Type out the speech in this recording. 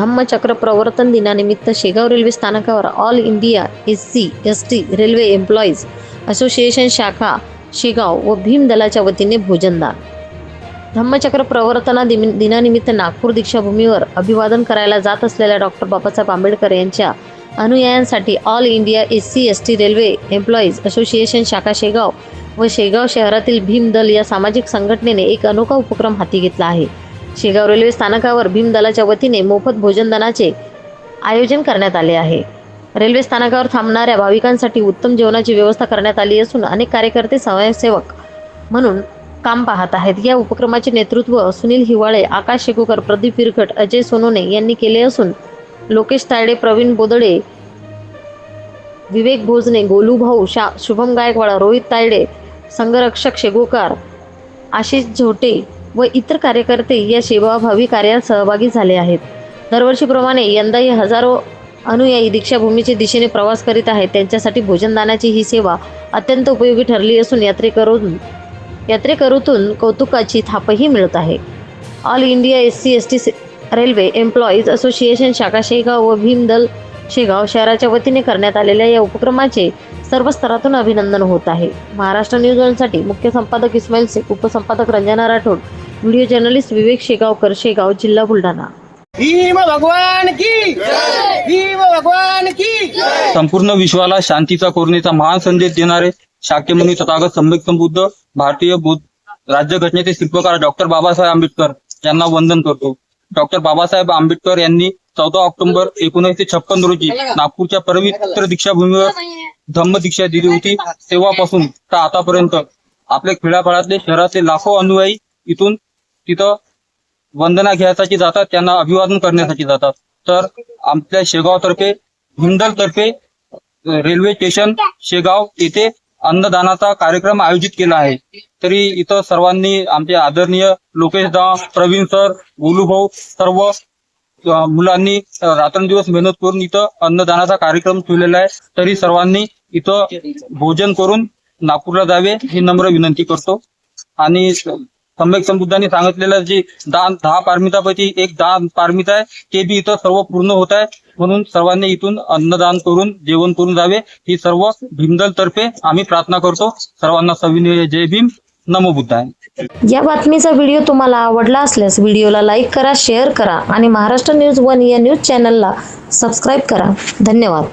धम्मचक्र प्रवर्तन दिनानिमित्त शेगाव रेल्वे स्थानकावर all India S C S T railway employees association शाखा शेगाव व भीम दलाच्या वतीने भोजनदान. धम्मचक्र प्रवर्तना दिमी- दिनानिमित्त नागपूर दीक्षाभूमीवर अभिवादन करायला जात असलेल्या डॉक्टर बाबासाहेब आंबेडकर यांच्या अनुयायांसाठी all India S C S T railway employees association शाखा शेगाव व शेगाव शहरातील भीम दल या सामाजिक संघटनेने एक अनोखा उपक्रम हाती घेतला आहे. शेगाव रेल्वे स्थानकावर भीमदलाच्या वतीने मोफत भोजनदानाचे आयोजन करण्यात आले आहे. रेल्वे स्थानकावर थांबणाऱ्या भाविकांसाठी उत्तम जेवणाची व्यवस्था करण्यात आली असून अनेक कार्यकर्ते स्वयंसेवक म्हणून काम पाहत आहेत. या उपक्रमाचे नेतृत्व सुनील हिवाळे आकाश शेकूकर प्रदीप विरकट अजय सोनोने यांनी केले असून लोकेश तायडे प्रवीण बोदडे विवेक भोजने गोलू भाऊ शा शुभम गायकवाड रोहित तायडे संघरक्षक शेगोकार आशिष झोटे व इतर कार्यकर्ते या सेवाभावी कार्यात सहभागी झाले आहेत. दरवर्षीप्रमाणे यंदाही हजारो अनुयायी दीक्षाभूमीच्या दिशेने प्रवास करीत आहेत. त्यांच्यासाठी भोजनदानाची ही सेवा अत्यंत उपयोगी ठरली असून यात्रेकरून यात्रेकरूतून कौतुकाची थापही मिळत आहे. All India S C S T railway employees association शाखा शेगाव व भीमदल शेगाव शहराच्या वतीने करण्यात आलेल्या या उपक्रमाचे सर्व स्तरातून अभिनंदन होत आहे. महाराष्ट्र न्यूज वनसाठी मुख्य संपादक इस्माईल शेख उपसंपादक रंजना राठोड व्हिडिओ जर्नलिस्ट विवेक शेगावकर शेगाव जिल्हा बुलढाणा. भीम भगवान की भीम भगवान की संपूर्ण विश्वाला शांतीचा करुणेचा महान संदेश देणारे शाक्यमुनी तथागत सम्यक संबुद्ध भारतीय बुद्ध राज्यघटनेचे शिल्पकार डॉक्टर बाबासाहेब आंबेडकर यांना वंदन करतो. डॉक्टर बाबासाहेब आंबेडकर यांनी चौदा ऑक्टोबर एकोणीसशे छप्पन रोजी नागपूरच्या पवित्र दीक्षाभूमीवर धम्म दीक्षा दिली होती. तेव्हापासून तर आतापर्यंत आपल्या खेड्यापाड्यातले शहरातले लाखो अनुयायी इथून तिथं वंदना घ्यायसाठी जातात त्यांना अभिवादन करण्यासाठी जातात. तर आमच्या शेगावतर्फे हिंदल तर्फे रेल्वे स्टेशन शेगाव येथे अन्नदानाचा कार्यक्रम आयोजित केला आहे. तरी इथं सर्वांनी आमचे आदरणीय लोकेश दा प्रवीण सर गोलूभाऊ सर्व मुलांनी रात्रंदिवस मेहनत करून इथं अन्नदानाचा कार्यक्रम ठेवलेला आहे. तरी सर्वांनी इथं भोजन करून नागपूरला जावे ही नम्र विनंती करतो. आणि सम्यक संबुद्धांनी सांगितलेलं जे दान दहा पारमितापैकी एक दान पारमिता आहे ते बी इथं सर्व पूर्ण होत आहे. म्हणून सर्वांनी इथून अन्नदान करून जेवण करून जावे. ही सर्व भीमदल तर्फे आम्ही प्रार्थना करतो. सर्वांना सविनय जय भीम. नमो बुद्धाय. या बातमीचा व्हिडिओ तुम्हाला आवडला असल्यास व्हिडिओला लाईक करा शेअर करा आणि महाराष्ट्र न्यूज वन या न्यूज चॅनलला सबस्क्राईब करा. धन्यवाद.